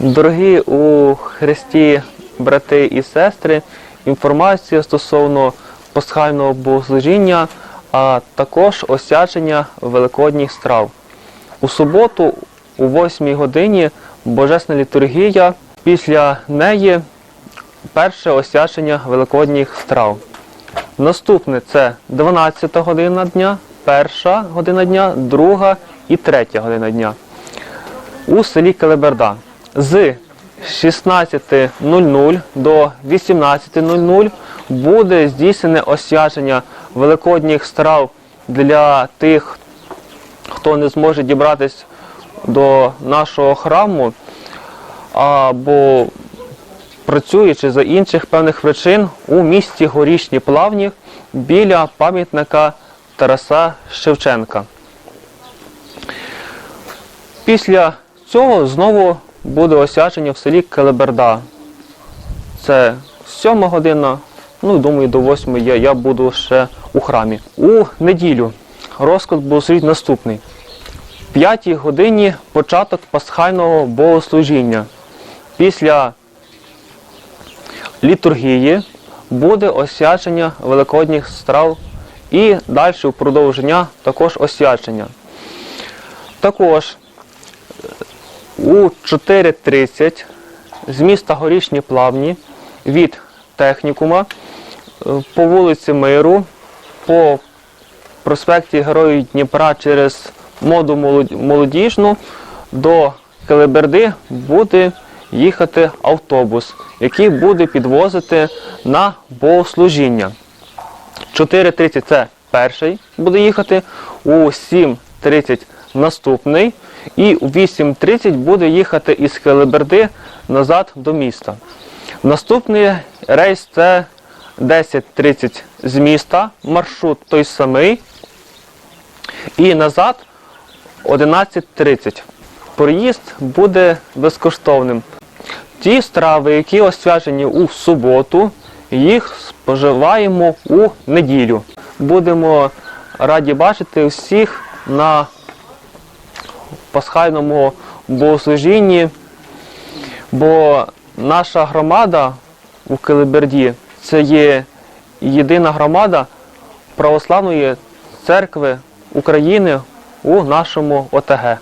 Дорогі у Христі брати і сестри, інформація стосовно пасхального богослужіння, а також освячення великодніх страв. У суботу, о 8 годині, Божесна літургія, після неї перше освячення великодніх страв. Наступне це 12 година дня, перша година дня, друга і третя година дня у селі Келеберда. З 16.00 до 18.00 буде здійснене освячення великодніх страв для тих, хто не зможе дібратись до нашого храму або працюючи за інших певних причин у місті Горішні Плавні біля пам'ятника Тараса Шевченка. Після цього знову буде освячення в селі Келеберда. Це 7 година, ну думаю, до 8 я, я буду ще у храмі. У неділю розклад богослужінь наступний. В 5 годині початок пасхального богослужіння. Після літургії буде освячення великодніх страв і далі впродовж дня також освячення. Також у 4.30 з міста Горішні Плавні від технікума е, по вулиці Миру, по проспекті Героїв Дніпра через моду молодіжну до Келеберди буде їхати автобус, який буде підвозити на богослужіння. 4.30 це перший буде їхати, у 7.30 наступний, і у 8.30 буде їхати із Келеберди назад до міста. Наступний рейс це 10.30 з міста, маршрут той самий, і назад 11.30. Проїзд буде безкоштовним. Ті страви, які освячені у суботу, їх споживаємо у неділю. Будемо раді бачити всіх на пасхальному богослужінні, бо наша громада у Килиберді це є єдина громада православної церкви України у нашому ОТГ.